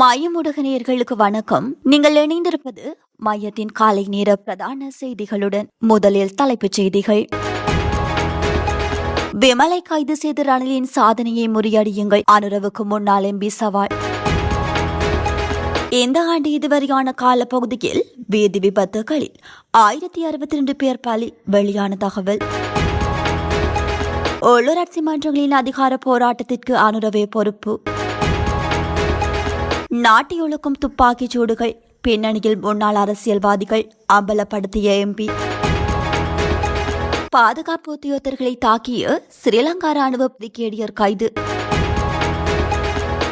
மையம் நேர்களுக்கு வணக்கம். நீங்கள் இணைந்திருப்பது மையத்தின் காலை நேர பிரதான செய்திகளுடன் முதலில் தலைப்புச் செய்திகள். விமலை கைது செய்த ரணிலின் சாதனையை முறியடியுங்கள். அனுரவுக்கு முன்னாள் எம்பி சவால். இந்த ஆண்டு இதுவரையான காலப்பகுதியில் வீதி விபத்துகளில் ஆயிரத்தி அறுபத்தி ரெண்டு பேர் பலி. வெளியான தகவல். உள்ளூராட்சி மன்றங்களின் அதிகார போராட்டத்திற்கு அனுரவே பொறுப்பு. நாட்டியொழுக்கும் துப்பாக்கிச் சூடுகள் பின்னணியில் முன்னாள் அரசியல்வாதிகள் அம்பலப்படுத்திய எம்பி பாதுகாப்பு உத்தியோகத்தர்களை தாக்கிய ஸ்ரீலங்கா ராணுவ பிரிகேடியர் கைது.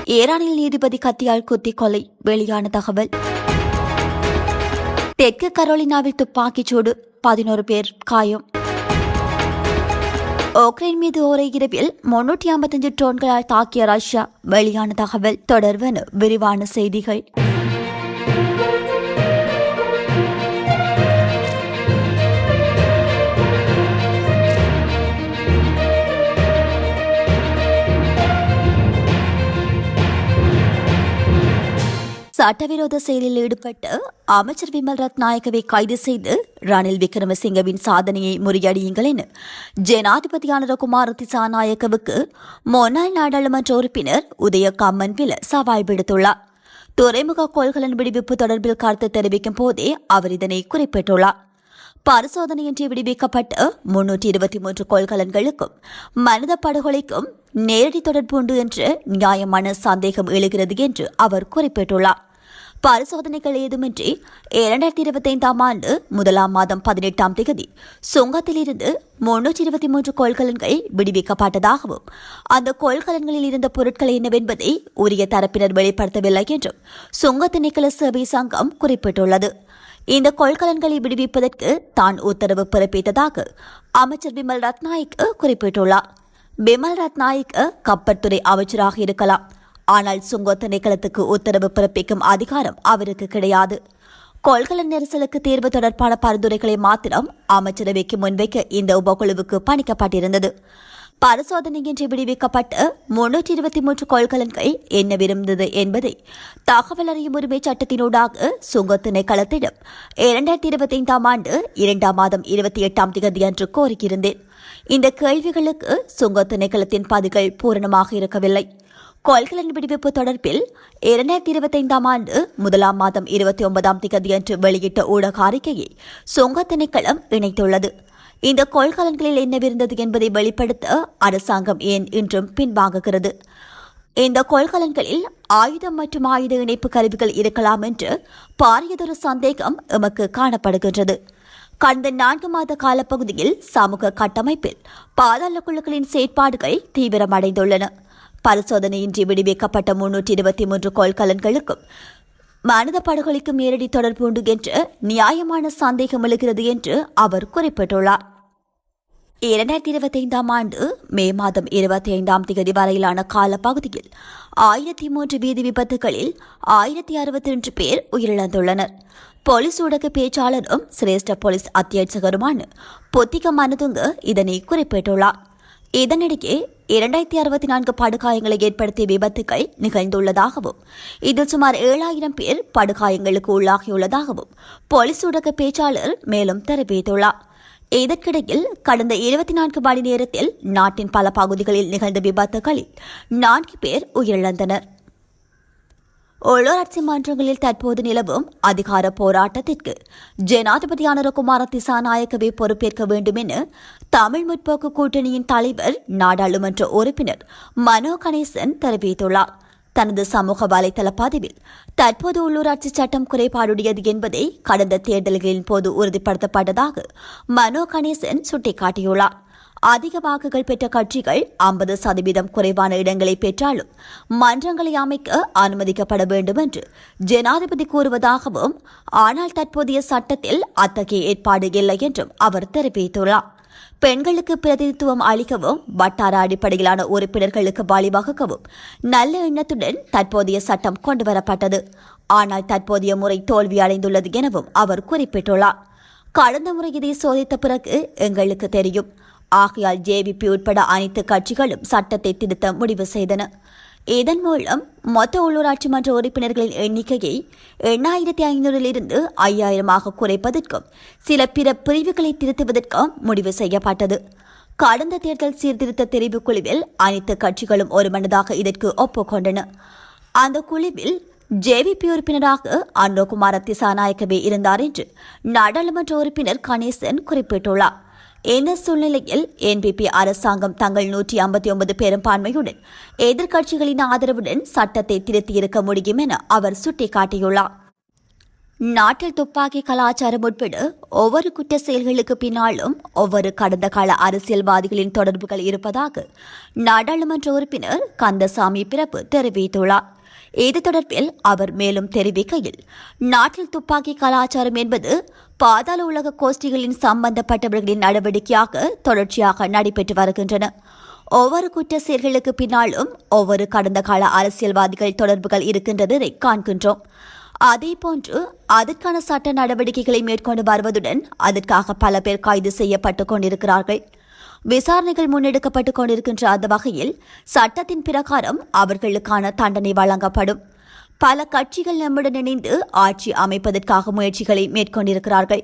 ஈரானில் நீதிபதி கத்தியால் குத்தி கொலை வெளியான தகவல். தெற்கு கரோலினாவில் துப்பாக்கிச் சூடு பதினோரு பேர் காயம். உக்ரைன் மீது ஒரே இரவில் முன்னூற்றி ஐம்பத்தஞ்சு டோன்களால் தாக்கிய ரஷ்யா. வெளியான தகவல் தொடர்வன விரிவான செய்திகள். சட்டவிரோத செயலில் ஈடுபட்டு அமைச்சர் விமல் ரத்நாயகவை கைது செய்து ரணில் விக்ரமசிங்கவின் சாதனையை முறியடியுங்கள் என ஜனாதிபதியான குமார திசாநாயக்கவுக்கு முன்னாள் நாடாளுமன்ற உறுப்பினர் உதய கம்மன் பில சவால் விடுத்துள்ளார். துறைமுக கோள்களின் விடுவிப்பு தொடர்பில் கருத்து தெரிவிக்கும் போதே அவர் இதனை குறிப்பிட்டுள்ளார். பரிசோதனையின்றி விடுவிக்கப்பட்ட முன்னூற்றி இருபத்தி மூன்று கொள்கலன்களுக்கும் மனித படுகொலைக்கும் நேரடி தொடர்பு உண்டு என்று நியாயமான சந்தேகம் எழுகிறது என்று அவர் குறிப்பிட்டுள்ளார். பரிசோதனைகள் ஏதுமின்றி இரண்டாயிரத்தி இருபத்தி ஐந்தாம் ஆண்டு முதலாம் மாதம் பதினெட்டாம் தேதி சுங்கத்திலிருந்து முன்னூற்றி இருபத்தி மூன்று கொள்கலன்கள் விடுவிக்கப்பட்டதாகவும் அந்த கொள்கலன்களில் இருந்த பொருட்கள் என்னவென்பதை உரிய தரப்பினர் வெளிப்படுத்தவில்லை என்றும் சுங்க திணைக்கள சேவை சங்கம் குறிப்பிட்டுள்ளது. இந்த கொள்கலன்களை விடுவிப்பதற்கு தான் உத்தரவு பிறப்பித்ததாக அமைச்சர் பிமல் ரத்நாயக் குறிப்பிட்டுள்ளார். பிமல் ரத்நாயக் கப்பற்துறை அமைச்சராக இருக்கலாம். ஆனால் சுங்க திணைக்களத்துக்கு உத்தரவு பிறப்பிக்கும் அதிகாரம் அவருக்கு கிடையாது. கொள்கல நெரிசலுக்கு தேர்வு தொடர்பான பரிந்துரைகளை மாத்திரம் அமைச்சரவைக்கு முன்வைக்க இந்த உபக்குழுவுக்கு பணிக்கப்பட்டிருந்தது. பரிசோதனையின்றி விடுவிக்கப்பட்ட முன்னூற்றி இருபத்தி மூன்று கொள்கலன்கள் என்னவிருந்தது என்பதை தகவல் அறியும் உரிமை சட்டத்தினூடாக சுங்க திணைக்களத்திடம் இரண்டாயிரத்தி இருபத்தி ஐந்தாம் ஆண்டு இரண்டாம் மாதம் இருபத்தி எட்டாம் தேதி அன்று கோரியிருந்தேன். இந்த கேள்விகளுக்கு சுங்க திணைக்களத்தின் பதில்கள் பூரணமாக இருக்கவில்லை. கொள்கலன் விடுவிப்பு தொடர்பில் இரண்டாயிரத்தி இருபத்தைந்தாம் ஆண்டு முதலாம் மாதம் இருபத்தி ஒன்பதாம் திகதியன்று வெளியிட்ட ஊடக அறிக்கையை சுங்க திணைக்களம் இணைத்துள்ளது. இந்த கொள்கலன்களில் என்னவிருந்தது என்பதை வெளிப்படுத்த அரசாங்கம் ஏன் இன்றும் பின்வாங்குகிறது? இந்த கொள்கலன்களில் ஆயுதம் மற்றும் ஆயுத இணைப்பு கருவிகள் இருக்கலாம் என்று பாரியதொரு சந்தேகம் எமக்கு காணப்படுகின்றது. கடந்த நான்கு மாத காலப்பகுதியில் சமூக கட்டமைப்பில் பாதாள குழுக்களின் செயற்பாடுகள் தீவிரமடைந்துள்ளன. பரிசோதனையின்றி விடுவிக்கப்பட்ட முன்னூற்றி இருபத்தி மூன்று கொள்கலன்களுக்கும் மனித படுகொலைக்கு நேரடி தொடர்பு உண்டு என்று நியாயமான சந்தேகம் எழுகிறது என்று அவர் குறிப்பிட்டுள்ளார். இரண்டாயிரத்தி இருபத்தைந்தாம் ஆண்டு மே மாதம் இருபத்தி ஐந்தாம் தேதி வரையிலான காலப்பகுதியில் ஆயிரத்தி மூன்று வீதி விபத்துகளில் ஆயிரத்தி அறுபத்தி ரெண்டு பேர் உயிரிழந்துள்ளனர். போலீஸ் ஊடக பேச்சாளரும் சிரேஷ்ட போலீஸ் அத்தியட்சகருமான பொத்திக மனதுங்க இதனை குறிப்பிட்டுள்ளார். இதனிடையே இரண்டாயிரத்தி அறுபத்தி நான்கு படுகாயங்களை ஏற்படுத்திய விபத்துகள் நிகழ்ந்துள்ளதாகவும் இதில் சுமார் ஏழாயிரம் பேர் படுகாயங்களுக்கு உள்ளாகியுள்ளதாகவும் போலீஸ் ஊடக பேச்சாளர் மேலும் தெரிவித்துள்ளார். இதற்கிடையில் கடந்த இருபத்தி நான்கு மணி நேரத்தில் நாட்டின் பல பகுதிகளில் நிகழ்ந்த விபத்துகளில் நான்கு பேர் உயிரிழந்தனர். உள்ளூராட்சி மன்றங்களில் தற்போது நிலவும் அதிகார போராட்டத்திற்கு ஜனாதிபதி அனுரகுமார திசாநாயக்கவே பொறுப்பேற்க வேண்டும் என தமிழ் முற்போக்கு கூட்டணியின் தலைவர் நாடாளுமன்ற உறுப்பினர் மனோ கணேசன் தெரிவித்துள்ளார். தனது சமூக வலைதள பதிவில் தற்போது உள்ளூராட்சி சட்டம் குறைபாடுடையது என்பதை கடந்த தேர்தல்களின் போது உறுதிப்படுத்தப்பட்டதாக மனோ கணேசன் சுட்டிக்காட்டியுள்ளார். அதிக வாக்குகள் பெற்ற கட்சிகள் ஐம்பது சதவீதம் குறைவான இடங்களை பெற்றாலும் மன்றங்களை அமைக்க அனுமதிக்கப்பட வேண்டும் என்று ஜனாதிபதி கூறுவதாகவும் ஆனால் தற்போதைய சட்டத்தில் அத்தகைய ஏற்பாடு இல்லை என்றும் அவர் தெரிவித்துள்ளார். பெண்களுக்கு பிரதிநிதித்துவம் அளிக்கவும் வட்டார அடிப்படையிலான உறுப்பினர்களுக்கு வழிவகுக்கவும் நல்ல எண்ணத்துடன் தற்போதைய சட்டம் கொண்டுவரப்பட்டது. ஆனால் தற்போதைய முறை தோல்வி அடைந்துள்ளது எனவும் அவர் குறிப்பிட்டுள்ளார். கடந்த முறை இதை சோதித்த பிறகு எங்களுக்கு தெரியும். ஆகையால் ஜேவிபி உட்பட அனைத்து கட்சிகளும் சட்டத்தை திருத்த முடிவு செய்தன. இதன் மூலம் மொத்த உள்ளூராட்சி மன்ற உறுப்பினர்களின் எண்ணிக்கையை எண்ணாயிரத்தி ஐநூறிலிருந்து ஐயாயிரமாக குறைப்பதற்கும் சில பிற பிரிவுகளை திருத்துவதற்கும் முடிவு செய்யப்பட்டது. கடந்த தேர்தல் சீர்திருத்த தெரிவு குழுவில் அனைத்து கட்சிகளும் ஒருமனதாக இதற்கு ஒப்புக்கொண்டன. அந்த குழுவில் ஜேவிபி உறுப்பினராக அன்னோகுமார திசாநாயக்கவே இருந்தார் என்று நாடாளுமன்ற உறுப்பினர் கணேசன் குறிப்பிட்டுள்ளார். இந்த சூழ்நிலையில் என்பிபி அரசாங்கம் தங்கள் நூற்றி ஐம்பத்தி ஒன்பது பெரும்பான்மையுடன் எதிர்க்கட்சிகளின் ஆதரவுடன் சட்டத்தை திருத்தியிருக்க முடியும் என அவர் சுட்டிக்காட்டியுள்ளார். நாட்டில் துப்பாக்கி கலாச்சாரம் உட்பட ஒவ்வொரு குற்ற செயல்களுக்கு பின்னாலும் ஒவ்வொரு கடந்த கால அரசியல்வாதிகளின் தொடர்புகள் இருப்பதாக நாடாளுமன்ற உறுப்பினர் கந்தசாமி பிறப்பு தெரிவித்துள்ளார். இது தொடர்பில் அவர் மேலும் தெரிவிக்கையில் நாட்டில் துப்பாக்கி கலாச்சாரம் என்பது பாதாள உலக கோஷ்டிகளின் சம்பந்தப்பட்டவர்களின் நடவடிக்கையாக தொடர்ச்சியாக நடைபெற்று வருகின்றன. ஒவ்வொரு குற்ற செயல்களுக்கு பின்னாலும் ஒவ்வொரு கடந்த கால அரசியல்வாதிகள் தொடர்புகள் இருக்கின்றதை காண்கின்றோம். அதேபோன்று அதற்கான சட்ட நடவடிக்கைகளை மேற்கொண்டு வருவதுடன் அதற்காக பல பேர் கைது செய்யப்பட்டுக் கொண்டிருக்கிறார்கள். விசாரணைகள் முன்னெடுக்கப்பட்டுக் கொண்டிருக்கின்ற அந்த வகையில் சட்டத்தின் பிரகாரம் அவர்களுக்கான தண்டனை வழங்கப்படும். பல கட்சிகள் நம்முடன் இணைந்து ஆட்சி அமைப்பதற்காக முயற்சிகளை மேற்கொண்டிருக்கிறார்கள்.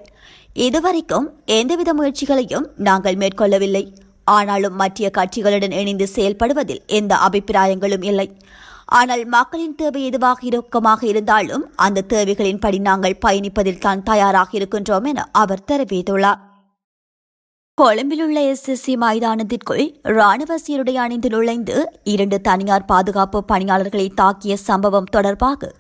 இதுவரைக்கும் எந்தவித முயற்சிகளையும் நாங்கள் மேற்கொள்ளவில்லை. ஆனாலும் மற்ற கட்சிகளுடன் இணைந்து செயல்படுவதில் எந்த அபிப்பிராயங்களும் இல்லை. ஆனால் மக்களின் தேவை எதுவாக இறுக்கமாக இருந்தாலும் அந்த தேவைகளின்படி நாங்கள் பயணிப்பதில் தான் தயாராக இருக்கின்றோம் என அவர் தெரிவித்துள்ளார். கொழும்பிலுள்ள எஸ்எஸ்சி மைதானத்திற்குள் ராணுவ சீருடை அணிந்து நுழைந்து இரண்டு தனியார் பாதுகாப்பு பணியாளர்களை தாக்கிய சம்பவம் தொடர்பாக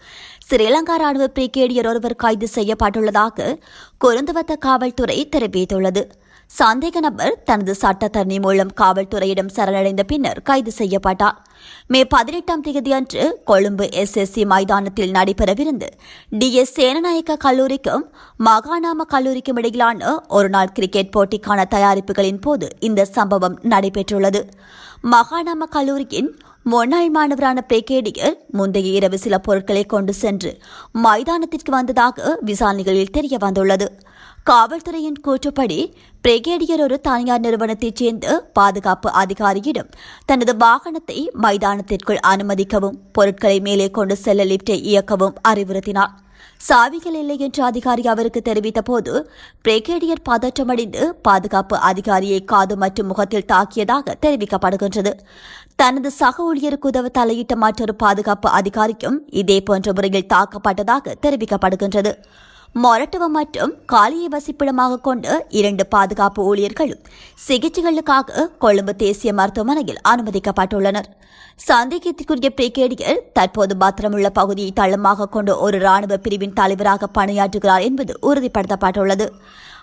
ஸ்ரீலங்கா ராணுவ பிரிகேடியர் ஒருவர் கைது செய்யப்பட்டுள்ளதாக குருந்தவத்த காவல்துறை தெரிவித்துள்ளது. சந்தேக நபர் தனது சட்டத்தரணி மூலம் காவல்துறையிடம் சரணடைந்த பின்னர் கைது செய்யப்பட்டார். மே பதினெட்டாம் தேதி அன்று கொழும்பு எஸ்எஸ்சி மைதானத்தில் நடைபெறவிருந்து டி எஸ் சேனநாயக்க கல்லூரிக்கும் மகாநாம கல்லூரிக்கும் இடையிலான ஒருநாள் கிரிக்கெட் போட்டிக்கான தயாரிப்புகளின் போது இந்த சம்பவம் நடைபெற்றுள்ளது. மகாநாம கல்லூரியின் முன்னாள் மாணவரான பிரிகேடியர் முந்தைய இரவு சில பொருட்களை கொண்டு சென்று மைதானத்திற்கு வந்ததாக விசாரணைகளில் தெரிய வந்துள்ளது காவல்துறையின் கூற்றுப்படி பிரிகேடியர் ஒரு தனியார் நிறுவனத்தைச் சேர்ந்த பாதுகாப்பு அதிகாரியிடம் தனது வாகனத்தை மைதானத்திற்குள் அனுமதிக்கவும் பொருட்களை மேலே கொண்டு செல்ல லிப்டை இயக்கவும் அறிவுறுத்தினார். சாவிகள் இல்லை என்று அதிகாரி அவருக்கு தெரிவித்த போது பிரிகேடியர் பதற்றமடைந்து பாதுகாப்பு அதிகாரியை காது மற்றும் முகத்தில் தாக்கியதாக தெரிவிக்கப்படுகின்றது. தனது சக ஊழியருக்கு உதவ தலையிட்ட மற்றொரு பாதுகாப்பு அதிகாரிக்கும் இதே போன்ற முறையில் தாக்கப்பட்டதாக தெரிவிக்கப்படுகின்றது. மொரட்டுவம் மற்றும் காலியை வசிப்பிடமாக கொண்டு இரண்டு பாதுகாப்பு ஊழியர்களும் சிகிச்சைகளுக்காக கொழும்பு தேசிய மருத்துவமனையில் அனுமதிக்கப்பட்டுள்ளனர். சந்தேகத்திற்குரிய பிரிகேடியர் தற்போது பத்திரமுள்ள பகுதியை தளமாக கொண்டு ஒரு ராணுவ பிரிவின் தலைவராக பணியாற்றுகிறார் என்பது உறுதிப்படுத்தப்பட்டுள்ளது.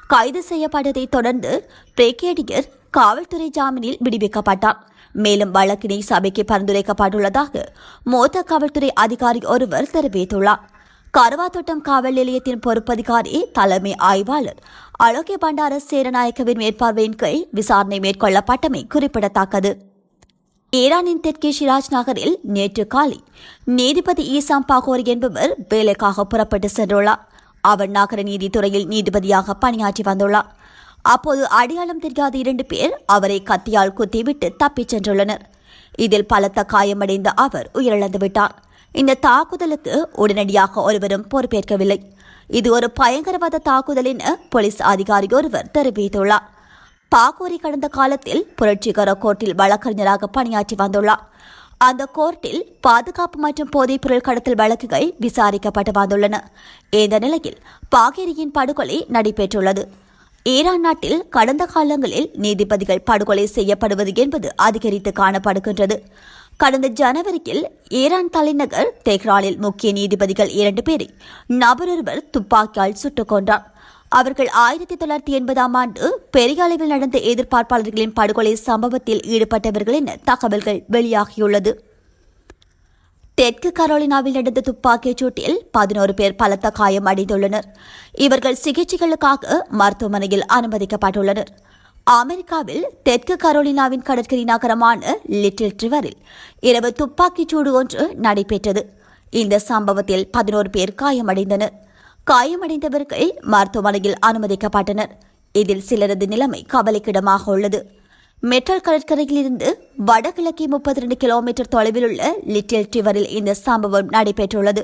கைது செய்யப்பட்டதை தொடர்ந்து பிரிகேடியர் காவல்துறை ஜாமீனில் விடுவிக்கப்பட்டார். மேலும் வழக்கினை சபைக்கு பரிந்துரைக்கப்பட்டுள்ளதாக மூத்த காவல்துறை அதிகாரி ஒருவர் தெரிவித்துள்ளார். கருவாத்தோட்டம் காவல் நிலையத்தின் பொறுப்பதிகாரி தலைமை ஆய்வாளர் அலோகே பண்டார சேரநாயக்கவின் மேற்பார்வையின் கீழ் விசாரணை மேற்கொள்ளப்பட்டமை குறிப்பிடத்தக்கது. ஈரானின் தெற்கே ஷிராஜ் நகரில் நேற்று காலை நீதிபதி ஈசாம் பாகோர் என்பவர் வேலைக்காக புறப்பட்டு சென்றுள்ளார். அவர் நகர நீதித்துறையில் நீதிபதியாக பணியாற்றி வந்துள்ளார். அப்போது அடையாளம் தெரியாத இரண்டு பேர் அவரை கத்தியால் குத்திவிட்டு தப்பிச் சென்றுள்ளனர். இதில் பலத்த காயமடைந்த அவர் உயிரிழந்துவிட்டார். இந்த தாக்குதலுக்கு உடனடியாக ஒருவரும் பொறுப்பேற்கவில்லை. இது ஒரு பயங்கரவாத தாக்குதல் என போலீஸ் அதிகாரி ஒருவர் தெரிவித்துள்ளார். பாகூரி கடந்த காலத்தில் புரட்சிகர கோர்ட்டில் வழக்கறிஞராக பணியாற்றி வந்துள்ளார். அந்த கோர்ட்டில் பாதுகாப்பு மற்றும் போதைப்பொருள் கடத்தல் வழக்குகள் விசாரிக்கப்பட்டு வந்துள்ளன. இந்த நிலையில் பாகேரியின் படுகொலை நடைபெற்றுள்ளது. ஈரான் நாட்டில் கடந்த காலங்களில் நீதிபதிகள் படுகொலை செய்யப்படுவது என்பது அதிகரித்து காணப்படுகின்றது. கடந்த ஜனவரியில் ஈரான் தலைநகர் தெஹ்ரானில் முக்கிய நீதிபதிகள் இரண்டு பேரை நபரொருவர் துப்பாக்கியால் சுட்டுக் கொண்டார் அவர்கள் ஆயிரத்தி தொள்ளாயிரத்தி எண்பதாம் ஆண்டு பெரிய அளவில் நடந்த எதிர்பார்ப்பாளர்களின் படுகொலை சம்பவத்தில் ஈடுபட்டவர்கள் என தகவல்கள் வெளியாகியுள்ளது. தெற்கு கரோலினாவில் நடந்த துப்பாக்கிச் சூட்டில் பதினோரு பேர் பலத்த காயம் அடைந்துள்ளனர். இவர்கள் சிகிச்சைகளுக்காக மருத்துவமனையில் அனுமதிக்கப்பட்டுள்ளனர். அமெரிக்காவில் தெற்கு கரோலினாவின் கடற்கரை நகரமான லிட்டில் ட்ரிவரில் இரவு துப்பாக்கிச் சூடு ஒன்று நடைபெற்றது. இந்த சம்பவத்தில் பதினோரு பேர் காயமடைந்தனர். காயமடைந்தவர்கள் மருத்துவமனையில் அனுமதிக்கப்பட்டனர். இதில் சிலரது நிலைமை கவலைக்கிடமாக உள்ளது. மெட்ரல் கடற்கரையிலிருந்து வடகிழக்கே முப்பத்தி ரெண்டு கிலோமீட்டர் தொலைவில் உள்ள லிட்டில் ட்ரிவரில் இந்த சம்பவம் நடைபெற்றுள்ளது.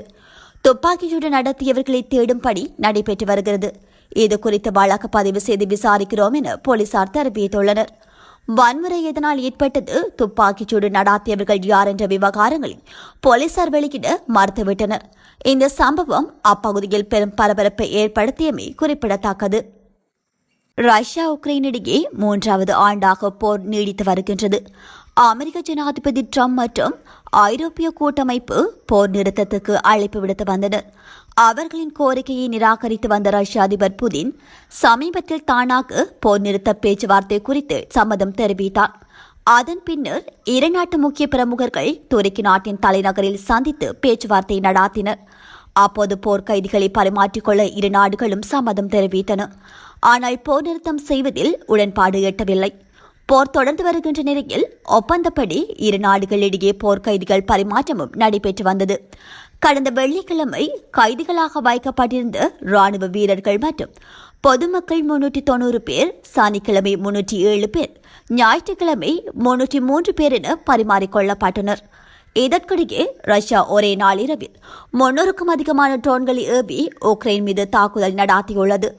துப்பாக்கிச்சூடு நடத்தியவர்களை தேடும்படி நடைபெற்று வருகிறது. இது குறித்து வழக்கு பதிவு செய்து விசாரிக்கிறோம் என போலீசார் தெரிவித்துள்ளனர். வன்முறை எதனால் ஏற்பட்டது துப்பாக்கிச்சூடு நடாத்தியவர்கள் யார் என்ற விவகாரங்களில் போலீசார் வெளியிட மறுத்துவிட்டனர். இந்த சம்பவம் அப்பகுதியில் பெரும் பரபரப்பை ஏற்படுத்தியமை குறிப்பிடத்தக்கது. ரஷ்யா உக்ரைன் இடையே மூன்றாவது ஆண்டாக போர் நீடித்து வருகின்றது. அமெரிக்க ஜனாதிபதி ட்ரம்ப் மற்றும் ஐரோப்பிய கூட்டமைப்பு போர் நிறுத்தத்துக்கு அழைப்பு விடுத்து வந்தனர் அவர்களின் கோரிக்கையை நிராகரித்து வந்த ரஷ்ய அதிபர் புதின் சமீபத்தில் தானாக போர் நிறுத்த பேச்சுவார்த்தை குறித்து சம்மதம் தெரிவித்தார். அதன் பின்னர் இரு நாட்டு முக்கிய பிரமுகர்கள் துருக்கி நாட்டின் தலைநகரில் சந்தித்து பேச்சுவார்த்தை நடாத்தினர். அப்போது போர் கைதிகளை பரிமாற்றிக்கொள்ள இரு நாடுகளும் சம்மதம் தெரிவித்தன. ஆனால் போர் நிறுத்தம் செய்வதில் உடன்பாடு எட்டவில்லை. போர் தொடர்ந்து வருகின்ற நிலையில் ஒப்பந்தப்படி இரு நாடுகளிடையே போர் கைதிகள் பரிமாற்றமும் நடைபெற்று வந்தது. கடந்த வெள்ளிக்கிழமை கைதிகளாக வைக்கப்பட்டிருந்த ராணுவ வீரர்கள் மற்றும் பொதுமக்கள் முன்னூற்றி தொண்ணூறு பேர் சனிக்கிழமை முன்னூற்றி ஏழு பேர் ஞாயிற்றுக்கிழமை முன்னூற்றி மூன்று பேர் என பரிமாறிக்கொள்ளப்பட்டனர் இதற்கிடையே ரஷ்யா ஒரே நாளிரவில் முன்னூறுக்கும் அதிகமான ட்ரோன்களை ஏவி உக்ரைன் மீது தாக்குதல் நடாத்தியுள்ளது.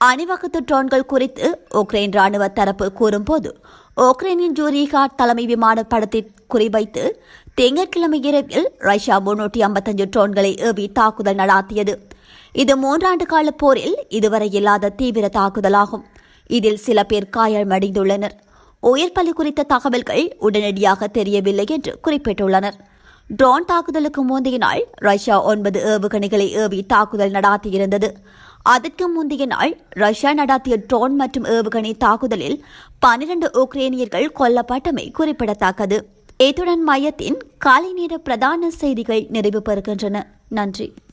அணிவகுத்து ட்ரோன்கள் குறித்து உக்ரைன் ராணுவ தரப்பு கூறும்போது உக்ரைனின் ஜூரிகா தலைமை விமான படத்தை குறிவைத்து திங்கட்கிழமை இரவில் ரஷ்யா முன்னூற்றி ஐம்பத்தஞ்சு ட்ரோன்களை ஏவி தாக்குதல் நடாத்தியது. இது மூன்றாண்டு கால போரில் இதுவரை இல்லாத தீவிர தாக்குதலாகும். இதில் சில பேர் காயமடைந்துள்ளனர். உயிர் பலி குறித்த தகவல்கள் உடனடியாக தெரியவில்லை என்று குறிப்பிட்டுள்ளனர். ட்ரோன் தாக்குதலுக்கு முந்தைய நாள் ரஷ்யா ஒன்பது ஏவுகணைகளை ஏவி தாக்குதல் நடாத்தியிருந்தது. அதற்கு முந்தைய நாள் ரஷ்யா நடாத்திய ட்ரோன் மற்றும் ஏவுகணை தாக்குதலில் பனிரண்டு உக்ரேனியர்கள் கொல்லப்பட்டமை குறிப்பிடத்தக்கது. இத்துடன் மையத்தின் காலை நேர பிரதான செய்திகள் நிறைவு பெறுகின்றன. நன்றி.